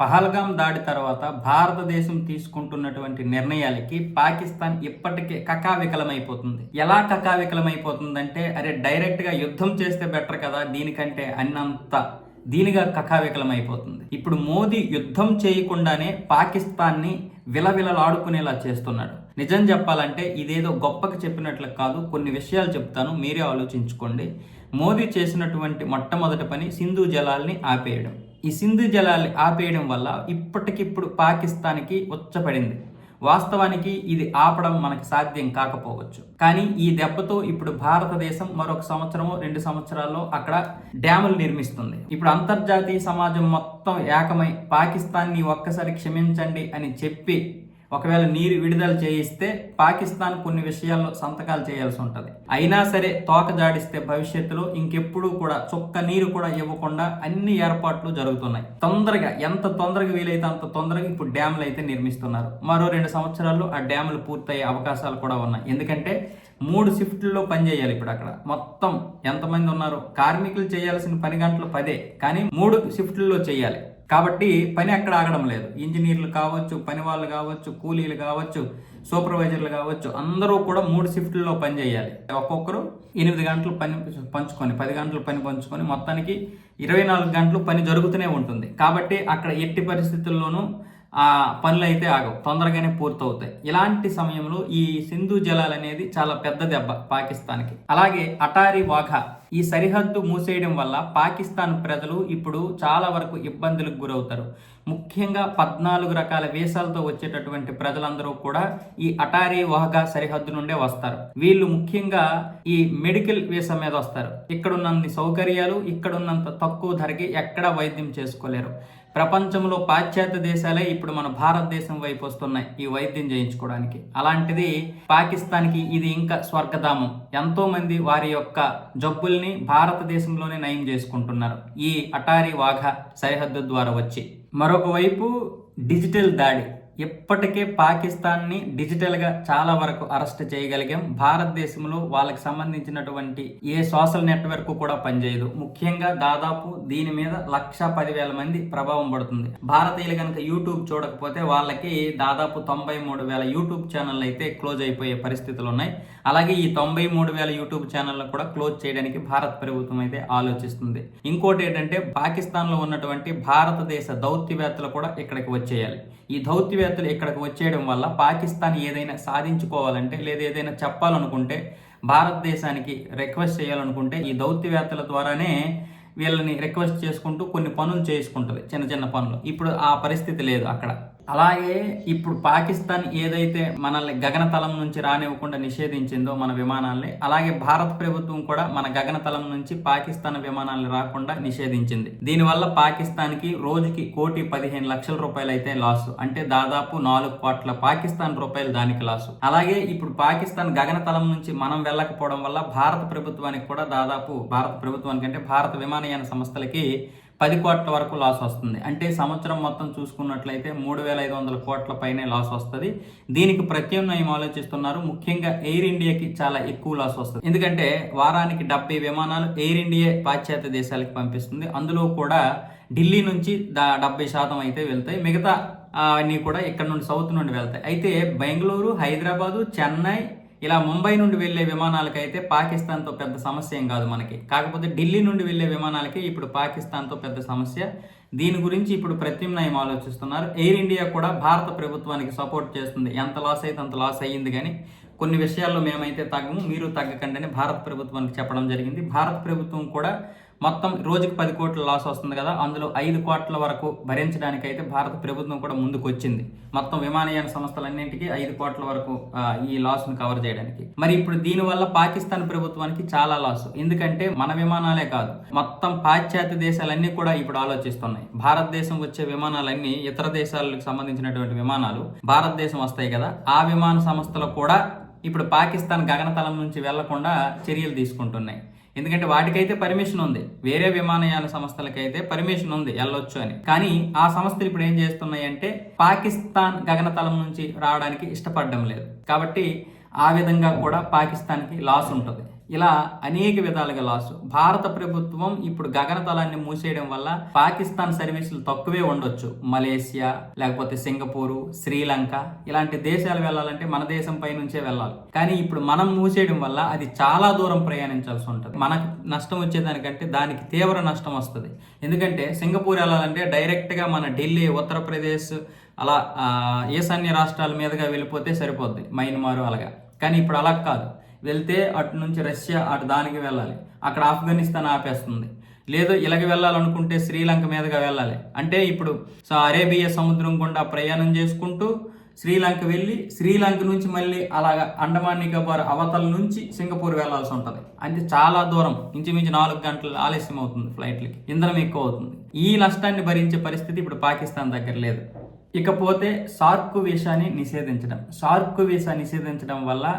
పహల్గాం దాడి తర్వాత భారతదేశం తీసుకుంటున్నటువంటి నిర్ణయాలకి పాకిస్తాన్ ఇప్పటికే కకావికలమైపోతుంది ఎలా కకావికలమైపోతుందంటే అరే డైరెక్ట్గా యుద్ధం చేస్తే బెటర్ కదా దీనికంటే అన్నంత దీనిగా కకావికలమైపోతుంది ఇప్పుడు మోదీ యుద్ధం చేయకుండానే పాకిస్తాన్ని విలవిలలాడుకునేలా చేస్తున్నాడు. నిజం చెప్పాలంటే ఇదేదో గొప్పకి చెప్పినట్లు కాదు కొన్ని విషయాలు చెప్తాను మీరే ఆలోచించుకోండి. మోదీ చేసినటువంటి మొట్టమొదటి పని సింధు జలాల్ని ఆపేయడం. ఈ సింధు జలాల్ని ఆపేయడం వల్ల ఇప్పటికిప్పుడు పాకిస్తాన్కి ఉచ్చపడింది. వాస్తవానికి ఇది ఆపడం మనకు సాధ్యం కాకపోవచ్చు. కానీ ఈ దెబ్బతో ఇప్పుడు భారతదేశం మరొక సంవత్సరమో రెండు సంవత్సరాల్లో అక్కడ డ్యాములు నిర్మిస్తుంది. ఇప్పుడు అంతర్జాతీయ సమాజం మొత్తం ఏకమై పాకిస్తాన్ని ఒక్కసారి క్షమించండి అని చెప్పి ఒకవేళ నీరు విడుదల చేయిస్తే పాకిస్తాన్ కొన్ని విషయాల్లో సంతకాలు చేయాల్సి ఉంటుంది. అయినా సరే తోక జాడిస్తే భవిష్యత్తులో ఇంకెప్పుడు కూడా చుక్క నీరు కూడా ఇవ్వకుండా అన్ని ఏర్పాట్లు జరుగుతున్నాయి. తొందరగా ఎంత తొందరగా వీలైతే అంత తొందరగా ఇప్పుడు డ్యాములు అయితే నిర్మిస్తున్నారు. మరో రెండు సంవత్సరాల్లో ఆ డ్యాములు పూర్తయ్యే అవకాశాలు కూడా ఉన్నాయి. ఎందుకంటే మూడు షిఫ్ట్లలో పనిచేయాలి ఇప్పుడు అక్కడ. మొత్తం ఎంతమంది ఉన్నారు కార్మికులు చేయాల్సిన పని గంటలు పదే. కానీ మూడు షిఫ్ట్లలో చేయాలి. కాబట్టి పని ఎక్కడ ఆగడం లేదు. ఇంజనీర్లు కావచ్చు పని వాళ్ళు కావచ్చు కూలీలు కావచ్చు సూపర్వైజర్లు కావచ్చు అందరూ కూడా మూడు షిఫ్ట్లలో పని చేయాలి. ఒక్కొక్కరు ఎనిమిది గంటలు పని పంచుకొని పది గంటలు పని పంచుకొని మొత్తానికి ఇరవై నాలుగు గంటలు పని జరుగుతూనే ఉంటుంది. కాబట్టి అక్కడ ఎట్టి పరిస్థితుల్లోనూ ఆ పనులు అయితే ఆగవు తొందరగానే పూర్తవుతాయి. ఇలాంటి సమయంలో ఈ సింధు జలాలు అనేది చాలా పెద్ద దెబ్బ పాకిస్తాన్కి. అలాగే అటారీ వాఘా ఈ సరిహద్దు మూసేయడం వల్ల పాకిస్తాన్ ప్రజలు ఇప్పుడు చాలా వరకు ఇబ్బందులకు గురవుతారు. ముఖ్యంగా పద్నాలుగు రకాల వేషాలతో వచ్చేటటువంటి ప్రజలందరూ కూడా ఈ అటారీ వాఘా సరిహద్దు నుండే వస్తారు. వీళ్ళు ముఖ్యంగా ఈ మెడికల్ వీసా మీద వస్తారు. ఇక్కడున్నంత సౌకర్యాలు ఇక్కడున్నంత తక్కువ ధరకి ఎక్కడ వైద్యం చేసుకోలేరు. ప్రపంచంలో పాశ్చాత్య దేశాలే ఇప్పుడు మన భారతదేశం వైపు వస్తున్నాయి ఈ వైద్యం చేయించుకోవడానికి. అలాంటిది పాకిస్తాన్కి ఇది ఇంకా స్వర్గధామం. ఎంతోమంది వారి యొక్క జబ్బుల్ని భారతదేశంలోనే నయం చేసుకుంటున్నారు. ఈ అటారీ వాఘ సరిహద్దు ద్వారా వచ్చి. మరొక వైపు డిజిటల్ దాడి. ఇప్పటికే పాకిస్తాన్ని డిజిటల్గా చాలా వరకు అరెస్ట్ చేయగలిగాం. భారతదేశంలో వాళ్ళకి సంబంధించినటువంటి ఏ సోషల్ నెట్వర్క్ కూడా పనిచేయదు. ముఖ్యంగా దాదాపు దీని మీద లక్ష పదివేల మంది ప్రభావం పడుతుంది. భారతీయులు కనుక యూట్యూబ్ చూడకపోతే వాళ్ళకి దాదాపు తొంభై మూడు వేల యూట్యూబ్ ఛానల్ అయితే క్లోజ్ అయిపోయే పరిస్థితులు ఉన్నాయి. అలాగే ఈ తొంభై మూడు వేల యూట్యూబ్ ఛానల్ కూడా క్లోజ్ చేయడానికి భారత ప్రభుత్వం అయితే ఆలోచిస్తుంది. ఇంకోటి ఏంటంటే పాకిస్తాన్లో ఉన్నటువంటి భారతదేశ దౌత్యవేత్తలు కూడా ఇక్కడికి వచ్చేయాలి. ఈ దౌత్యవేత్తలు ఇక్కడికి వచ్చేయడం వల్ల పాకిస్తాన్ ఏదైనా సాధించుకోవాలంటే లేదా ఏదైనా చెప్పాలనుకుంటే భారతదేశానికి రిక్వెస్ట్ చేయాలనుకుంటే ఈ దౌత్యవేత్తల ద్వారానే వీళ్ళని రిక్వెస్ట్ చేసుకుంటూ కొన్ని పనులు చేసుకుంటుంది చిన్న చిన్న పనులు. ఇప్పుడు ఆ పరిస్థితి లేదు అక్కడ. అలాగే ఇప్పుడు పాకిస్తాన్ ఏదైతే మనల్ని గగనతలం నుంచి రానివ్వకుండా నిషేధించిందో మన విమానాల్ని అలాగే భారత ప్రభుత్వం కూడా మన గగనతలం నుంచి పాకిస్తాన్ విమానాలను రాకుండా నిషేధించింది. దీనివల్ల పాకిస్తాన్కి రోజుకి కోటి పదిహేను లక్షల రూపాయలు అయితే లాస్ అంటే దాదాపు నాలుగు కోట్ల పాకిస్తాన్ రూపాయలు దానికి లాసు అలాగే ఇప్పుడు పాకిస్తాన్ గగనతలం నుంచి మనం వెళ్ళకపోవడం వల్ల భారత ప్రభుత్వానికి కూడా దాదాపు భారత ప్రభుత్వానికి అంటే భారత విమానయాన సంస్థలకి పది కోట్ల వరకు లాస్ వస్తుంది. అంటే సంవత్సరం మొత్తం చూసుకున్నట్లయితే మూడు వేల ఐదు వందల కోట్ల పైనే లాస్ వస్తుంది. దీనికి ప్రత్యామ్నాయం ఆలోచిస్తున్నారు? ముఖ్యంగా ఎయిర్ ఇండియాకి చాలా ఎక్కువ లాస్ వస్తుంది. ఎందుకంటే వారానికి డెబ్బై విమానాలు ఎయిర్ ఇండియా పాశ్చాత్య దేశాలకు పంపిస్తుంది. అందులో కూడా ఢిల్లీ నుంచి దా డెబ్బై శాతం అయితే వెళ్తాయి. మిగతా అన్నీ కూడా ఇక్కడ నుండి సౌత్ నుండి వెళ్తాయి. అయితే బెంగళూరు హైదరాబాదు చెన్నై ఇలా ముంబై నుండి వెళ్ళే విమానాలకైతే పాకిస్తాన్తో పెద్ద సమస్య ఏం కాదు మనకి. కాకపోతే ఢిల్లీ నుండి వెళ్ళే విమానాలకి ఇప్పుడు పాకిస్తాన్తో పెద్ద సమస్య. దీని గురించి ఇప్పుడు ప్రత్యామ్నాయం ఆలోచిస్తున్నారు. ఎయిర్ ఇండియా కూడా భారత ప్రభుత్వానికి సపోర్ట్ చేస్తుంది. ఎంత లాస్ అయితే అంత లాస్ అయ్యింది కానీ కొన్ని విషయాల్లో మేమైతే తగ్గము మీరు తగ్గకండి అని భారత ప్రభుత్వానికి చెప్పడం జరిగింది. భారత ప్రభుత్వం కూడా మొత్తం రోజుకి పది కోట్ల లాస్ వస్తుంది కదా అందులో ఐదు కోట్ల వరకు భరించడానికి అయితే భారత ప్రభుత్వం కూడా ముందుకు వచ్చింది మొత్తం విమానయాన సంస్థలన్నింటికి ఐదు కోట్ల వరకు ఈ లాస్ను కవర్ చేయడానికి. మరి ఇప్పుడు దీనివల్ల పాకిస్తాన్ ప్రభుత్వానికి చాలా లాస్. ఎందుకంటే మన విమానాలే కాదు మొత్తం పాశ్చాత్య దేశాలన్నీ కూడా ఇప్పుడు ఆలోచిస్తున్నాయి. భారతదేశం వచ్చే విమానాలన్నీ ఇతర దేశాలకు సంబంధించినటువంటి విమానాలు భారతదేశం వస్తాయి కదా ఆ విమాన సంస్థలు కూడా ఇప్పుడు పాకిస్తాన్ గగనతలం నుంచి వెళ్ళకుండా చర్యలు తీసుకుంటున్నాయి. ఎందుకంటే వాటికైతే పర్మిషన్ ఉంది. వేరే విమానయాన సంస్థలకైతే పర్మిషన్ ఉంది వెళ్ళొచ్చు అని. కానీ ఆ సంస్థలు ఇప్పుడు ఏం చేస్తున్నాయి అంటే పాకిస్తాన్ గగనతలం నుంచి రావడానికి ఇష్టపడడం లేదు. కాబట్టి ఆ విధంగా కూడా పాకిస్తాన్కి లాస్ ఉంటుంది. ఇలా అనేక విధాలుగా లాస్ భారత ప్రభుత్వం ఇప్పుడు గగనతలాన్ని మూసేయడం వల్ల పాకిస్తాన్ సర్వీసులు తక్కువే ఉండొచ్చు. మలేసియా లేకపోతే సింగపూరు శ్రీలంక ఇలాంటి దేశాలు వెళ్ళాలంటే మన దేశం పై నుంచే వెళ్ళాలి. కానీ ఇప్పుడు మనం మూసేయడం వల్ల అది చాలా దూరం ప్రయాణించాల్సి ఉంటుంది. మనకు నష్టం వచ్చేదానికంటే దానికి తీవ్ర నష్టం వస్తుంది. ఎందుకంటే సింగపూర్ వెళ్ళాలంటే డైరెక్ట్గా మన ఢిల్లీ ఉత్తరప్రదేశ్ అలా ఈశాన్య రాష్ట్రాల మీదుగా వెళ్ళిపోతే సరిపోద్ది. మైన్మారు అలాగా. కానీ ఇప్పుడు అలా కాదు. వెళ్తే అటు నుంచి రష్యా అటు దానికి వెళ్ళాలి. అక్కడ ఆఫ్ఘనిస్తాన్ ఆపేస్తుంది. లేదు ఇలాగ వెళ్ళాలనుకుంటే శ్రీలంక మీదుగా వెళ్ళాలి. అంటే ఇప్పుడు సో అరేబియా సముద్రం గుండా ప్రయాణం చేసుకుంటూ శ్రీలంక వెళ్ళి శ్రీలంక నుంచి మళ్ళీ అలాగ అండమాన్ నికోబార్ అవతల నుంచి సింగపూర్ వెళ్ళాల్సి ఉంటుంది. అంటే చాలా దూరం. ఇంచుమించు నాలుగు గంటలు ఆలస్యం అవుతుంది ఫ్లైట్లకి. ఇంధనం ఎక్కువ అవుతుంది. ఈ నష్టాన్ని భరించే పరిస్థితి ఇప్పుడు పాకిస్తాన్ దగ్గర లేదు. ఇకపోతే సార్క్ వీసాని నిషేధించడం. సార్క్ వీసా నిషేధించడం వల్ల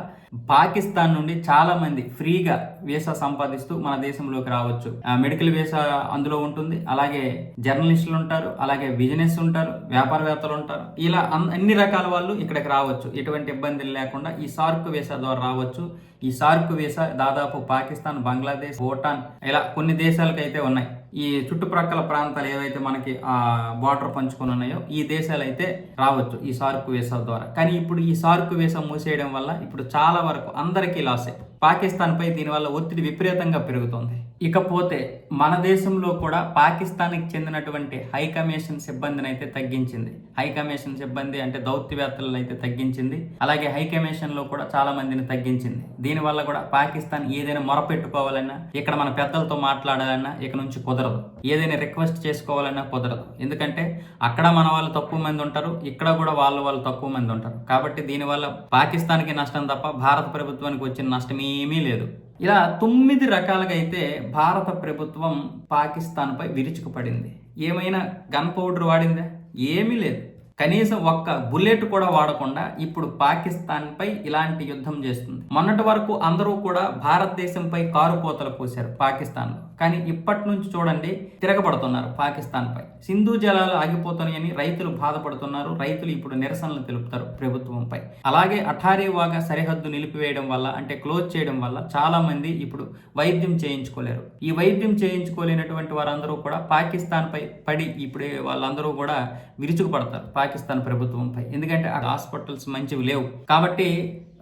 పాకిస్తాన్ నుండి చాలా మంది ఫ్రీగా వీసా సంపాదిస్తూ మన దేశంలోకి రావచ్చు. ఆ, మెడికల్ వీసా అందులో ఉంటుంది. అలాగే జర్నలిస్టులు ఉంటారు. అలాగే బిజినెస్ ఉంటారు. వ్యాపారవేత్తలు ఉంటారు. ఇలా అన్- అన్ని రకాల వాళ్ళు ఇక్కడికి రావచ్చు. ఎటువంటి ఇబ్బందులు లేకుండా ఈ సార్క్ వీసా ద్వారా రావచ్చు. ఈ సార్క్ వీసా దాదాపు పాకిస్తాన్ బంగ్లాదేశ్ భూటాన్ ఇలా కొన్ని దేశాలకైతే ఉన్నాయి. ఈ చుట్టుప్రక్కల ప్రాంతాలు ఏవైతే మనకి ఆ బార్డర్ పంచుకొని ఉన్నాయో ఈ దేశాలు అయితే రావచ్చు ఈ సార్క్ వీసా ద్వారా. కానీ ఇప్పుడు ఈ సార్క్ వీసా మూసేయడం వల్ల ఇప్పుడు చాలా వరకు అందరికీ లాసే. పాకిస్తాన్పై దీనివల్ల ఒత్తిడి విపరీతంగా పెరుగుతుంది. ఇకపోతే మన దేశంలో కూడా పాకిస్తాన్కి చెందినటువంటి హై కమిషన్ సిబ్బందిని అయితే తగ్గించింది. హై కమిషన్ సిబ్బంది అంటే దౌత్యవేత్తలను అయితే తగ్గించింది. అలాగే హై కమిషన్లో కూడా చాలా మందిని తగ్గించింది. దీనివల్ల కూడా పాకిస్తాన్ ఏదైనా మొరపెట్టుకోవాలన్నా ఇక్కడ మన పెద్దలతో మాట్లాడాలన్నా ఇక నుంచి కుదరదు. ఏదైనా రిక్వెస్ట్ చేసుకోవాలన్నా కుదరదు. ఎందుకంటే అక్కడ మన వాళ్ళు తక్కువ మంది ఉంటారు ఇక్కడ కూడా వాళ్ళ వాళ్ళు తక్కువ మంది ఉంటారు. కాబట్టి దీనివల్ల పాకిస్తాన్కి నష్టం తప్ప భారత ప్రభుత్వానికి వచ్చిన నష్టం ఏమీ లేదు. ఇలా తొమ్మిది రకాలుగా అయితే భారత ప్రభుత్వం పాకిస్తాన్పై విరుచుకుపడింది. ఏమైనా గన్ పౌడర్ వాడిందా? ఏమీ లేదు. కనీసం ఒక్క బుల్లెట్ కూడా వాడకుండా ఇప్పుడు పాకిస్తాన్పై ఇలాంటి యుద్ధం చేస్తుంది. మొన్నటి వరకు అందరూ కూడా భారతదేశంపై కారు కోతలు పోశారు పాకిస్తాన్లో. కానీ ఇప్పటి నుంచి చూడండి తిరగబడుతున్నారు పాకిస్తాన్పై. సింధు జలాలు ఆగిపోతున్నాయని రైతులు బాధపడుతున్నారు రైతులు ఇప్పుడు నిరసనలు తెలుపుతారు ప్రభుత్వంపై. అలాగే అఠారీ వాగా సరిహద్దు నిలిపివేయడం వల్ల అంటే క్లోజ్ చేయడం వల్ల చాలా మంది ఇప్పుడు వైద్యం చేయించుకోలేరు. ఈ వైద్యం చేయించుకోలేనటువంటి వారందరూ కూడా పాకిస్తాన్ పై పడి ఇప్పుడు వాళ్ళందరూ కూడా విరుచుకుపడతారు. పాకిస్తాన్ ప్రభుత్వంపై. ఎందుకంటే ఆ హాస్పిటల్స్ మంచివి లేవు. కాబట్టి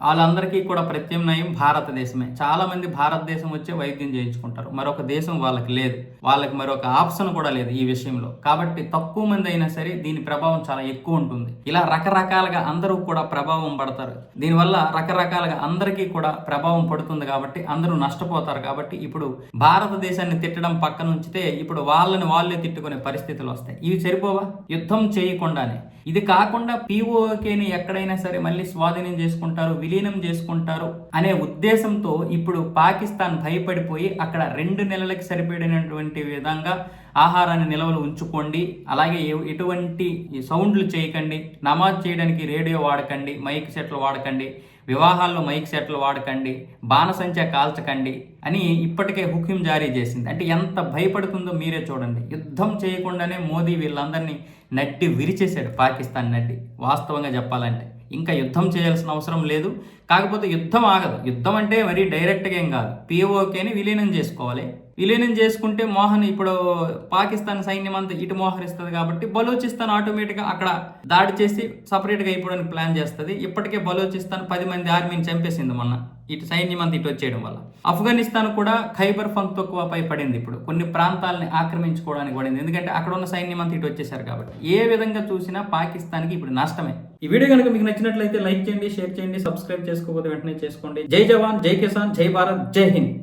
వాళ్ళందరికీ కూడా ప్రత్యామ్నాయం భారతదేశమే. చాలామంది భారతదేశం వచ్చే వైద్యం చేయించుకుంటారు. మరొక దేశం వాళ్ళకి లేదు. వాళ్ళకి మరొక ఆప్షన్ కూడా లేదు ఈ విషయంలో. కాబట్టి తక్కువ మంది అయినా సరే దీని ప్రభావం చాలా ఎక్కువ ఉంటుంది. ఇలా రకరకాలుగా అందరూ కూడా ప్రభావం పడతారు. దీనివల్ల రకరకాలుగా అందరికీ కూడా ప్రభావం పడుతుంది కాబట్టి అందరూ నష్టపోతారు కాబట్టి ఇప్పుడు భారతదేశాన్ని తిట్టడం పక్కన ఉంచితే ఇప్పుడు వాళ్ళని వాళ్ళే తిట్టుకునే పరిస్థితులు వస్తాయి. ఇవి సరిపోవా? యుద్ధం చేయకుండానే. ఇది కాకుండా పీఓకేని ఎక్కడైనా సరే మళ్ళీ స్వాధీనం చేసుకుంటారు విలీనం చేసుకుంటారు అనే ఉద్దేశంతో ఇప్పుడు పాకిస్తాన్ భయపడిపోయి అక్కడ రెండు నెలలకి సరిపడినటువంటి విధంగా ఆహారాన్ని నిల్వలు ఉంచుకోండి. అలాగే ఎటువంటి సౌండ్లు చేయకండి. నమాజ్ చేయడానికి రేడియో వాడకండి మైక్ సెట్లు వాడకండి వివాహాల్లో మైక్ సెట్లు వాడకండి బాణసంచా కాల్చకండి అని ఇప్పటికే హుకిం జారీ చేసింది. అంటే ఎంత భయపడుతుందో మీరే చూడండి. యుద్ధం చేయకుండానే మోదీ వీళ్ళందరినీ నడ్డి విరిచేశాడు పాకిస్తాన్ నడ్డి వాస్తవంగా చెప్పాలంటే. ఇంకా యుద్ధం చేయాల్సిన అవసరం లేదు. కాకపోతే యుద్ధం ఆగదు. యుద్ధం అంటే మరీ డైరెక్ట్గా ఏం కాదు. పిఓకేని విలీనం చేసుకోవాలి. విలీనం చేసుకుంటే మోహన్ ఇప్పుడు పాకిస్తాన్ సైన్యం అంతా ఇటు మోహరిస్తుంది కాబట్టి బలూచిస్తాన్ ఆటోమేటిక్గా అక్కడ దాడి చేసి సపరేట్గా అయిపోవడానికి ప్లాన్ చేస్తుంది. ఇప్పటికే బలూచిస్తాన్ పది మంది ఆర్మీని చంపేసింది మొన్న. ఇటు సైన్యం అంతా ఇటు వచ్చేయడం వల్ల. ఆఫ్ఘనిస్తాన్ కూడా ఖైబర్ పై పడింది ఇప్పుడు. కొన్ని ప్రాంతాలని ఆక్రమించుకోవడానికి పడింది. ఎందుకంటే అక్కడ ఉన్న సైన్యం అంతా ఇటు వచ్చేసారు కాబట్టి. ఏ విధంగా చూసినా పాకిస్తాన్కి ఇప్పుడు నష్టమే. ఈ వీడియో కనుక మీకు నచ్చినట్లయితే లైక్ చేయండి షేర్ చేయండి సబ్స్క్రైబ్ చేసుకోకపోతే వెంటనే చేసుకోండి. జై జవాన్ జై కిసాన్ జై భారత్ జై హింద్.